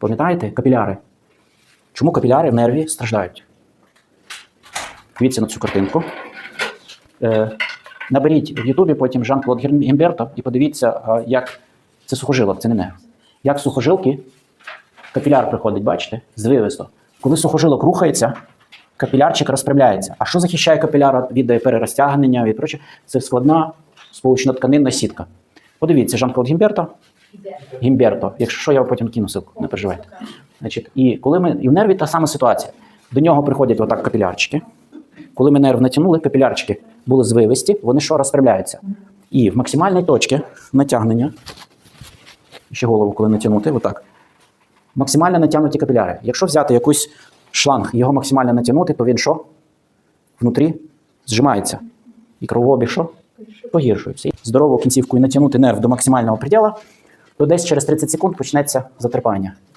Пам'ятаєте, капіляри? Чому капіляри в нерві страждають? Дивіться на цю картинку. Е, наберіть в Ютубі потім Жан-Клод Гімберто і подивіться, е, як це сухожилок, це не нерв. Як сухожилки, капіляр приходить, бачите, звивисто. Коли сухожилок рухається, капілярчик розпрямляється. А що захищає капіляр від перерозтягнення, від прочого? Це складна сполучно-тканинна сітка. Подивіться, Жан-Клод Гімберто. Гімберто. Якщо що, я потім кину ссылку, не переживайте. Значить, і коли ми і в нерві та сама ситуація. До нього приходять отак капілярчики. Коли ми нерв натягнули, капілярчики були звивисті, вони що розпрямляються. І в максимальній точці натягнення, ще голову, коли натягнути, отак. Максимально натягнуті капіляри. Якщо взяти якийсь шланг, його максимально натягнути, то він що? Внутрі зжимається. І кровообіг що? Погіршується. Здорову кінцівкою натягнути нерв до максимального приділа, то десь через 30 секунд почнеться затрипання.